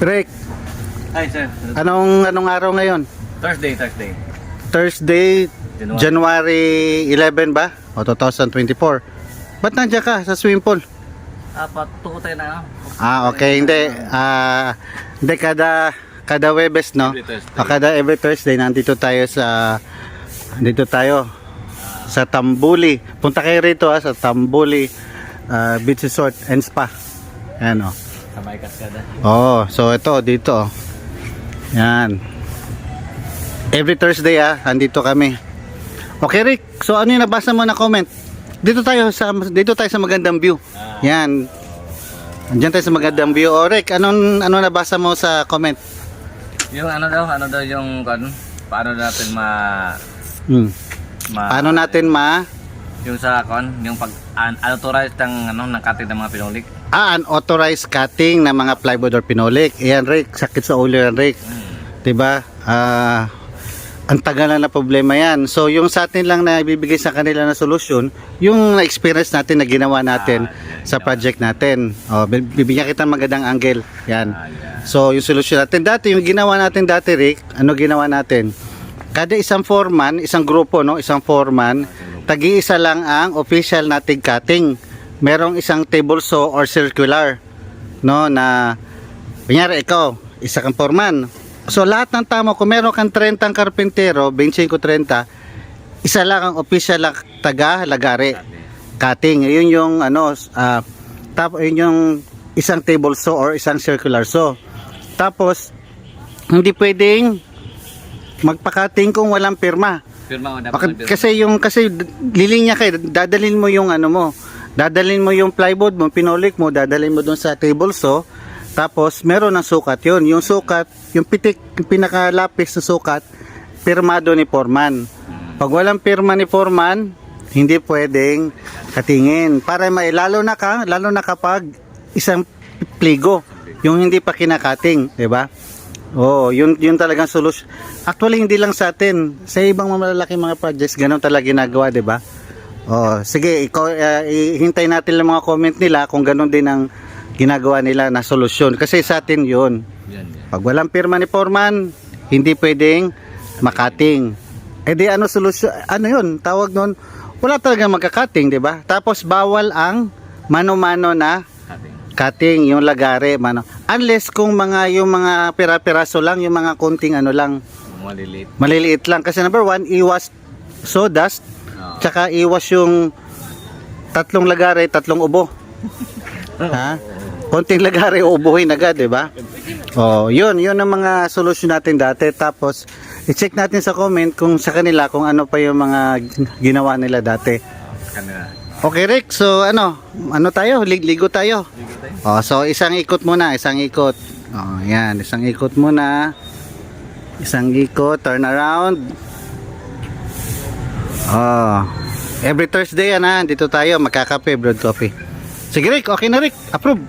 Rick, Hi, sir. anong anong araw ngayon? Thursday, Thursday. Thursday, January. January 11 ba? O 2024. Ba't nandiyan ka sa swimming pool? Apat, tuko tayo na. Ah, okay. Hindi. Ah, hindi kada kada Webes, no? Every Thursday. O kada every Thursday nandito tayo sa dito tayo sa Tambuli. Punta kayo rito ha, sa Tambuli ah, Beach Resort and Spa. Ayan o. Sa may kaskada. Oh, so ito dito. oh. Yan. Every Thursday ah, andito kami. Okay Rick, so ano yung nabasa mo na comment? Dito tayo sa dito tayo sa magandang view. Yan. Andiyan tayo sa magandang view. O Rick, anong ano nabasa mo sa comment? Yung ano daw, ano daw yung kan, paano natin ma Hmm. ma Paano natin ma yung sa kon, yung pag un- unauthorized ng ano ng cutting ng mga pinulik. ah, unauthorized cutting ng mga plywood or pinolik. Ayan Rick, sakit sa ulo yan Rick. 'Di ba? Ah, ang tagal na problema yan. So, yung sa atin lang na ibibigay sa kanila na solusyon, yung na-experience natin na ginawa natin sa project natin. O, bi- bibigyan kita ng magandang angle. Yan. Ah, yeah. So, yung solusyon natin. Dati, yung ginawa natin dati, Rick, ano ginawa natin? Kada isang foreman, isang grupo, no? Isang foreman, tagi-isa lang ang official nating cutting. Merong isang table saw or circular, no? Na, kunyari, ikaw, isa kang foreman. So, lahat ng tama, kung meron kang 30 ang karpintero, 25-30, isa lang ang official lang taga lagari cutting yun yung ano ah tapos yun yung isang table saw or isang circular saw tapos hindi pwedeng magpakating kung walang pirma Pirma mo dapat. Bakit? may pirma. kasi yung kasi lilinya kayo dadalin mo yung ano mo dadalin mo yung plywood mo pinolik mo dadalin mo doon sa table saw tapos meron ng sukat yun yung sukat yung pitik yung pinakalapis na sukat pirmado ni foreman pag walang pirma ni foreman hindi pwedeng katingin para may lalo na ka lalo na kapag isang pligo yung hindi pa kinakating di ba Oo, yun yun talagang solusyon. Actually hindi lang sa atin, sa ibang malalaking mga projects ganun talaga ginagawa, 'di ba? Oo, sige, ikaw uh, ihintay natin lang mga comment nila kung ganun din ang ginagawa nila na solusyon kasi sa atin 'yun. Pag walang pirma ni foreman, hindi pwedeng makating. Eh di ano solusyon? Ano 'yun? Tawag noon, wala talagang magkakating, 'di ba? Tapos bawal ang mano-mano na Cutting. yung lagare mano. Unless kung mga yung mga pira-piraso lang yung mga konting ano lang. Maliliit. maliliit lang. Kasi number one iwas sawdust. Oo. tsaka iwas yung tatlong lagare tatlong ubo. Ha? Konting lagare ubuhin agad di ba? Oh yun. Yun ang mga solusyon natin dati. Tapos i-check natin sa comment kung sa kanila kung ano pa yung mga ginawa nila dati. Kanina. Okay Rick, so ano, ano tayo? Lig ligo tayo. Oh, so isang ikot muna, isang ikot. Oh, yan, isang ikot muna. Isang ikot, turn around. Oh. Every Thursday yan ha, dito tayo magkakape, broad coffee. Sige Rick, okay na Rick, approve.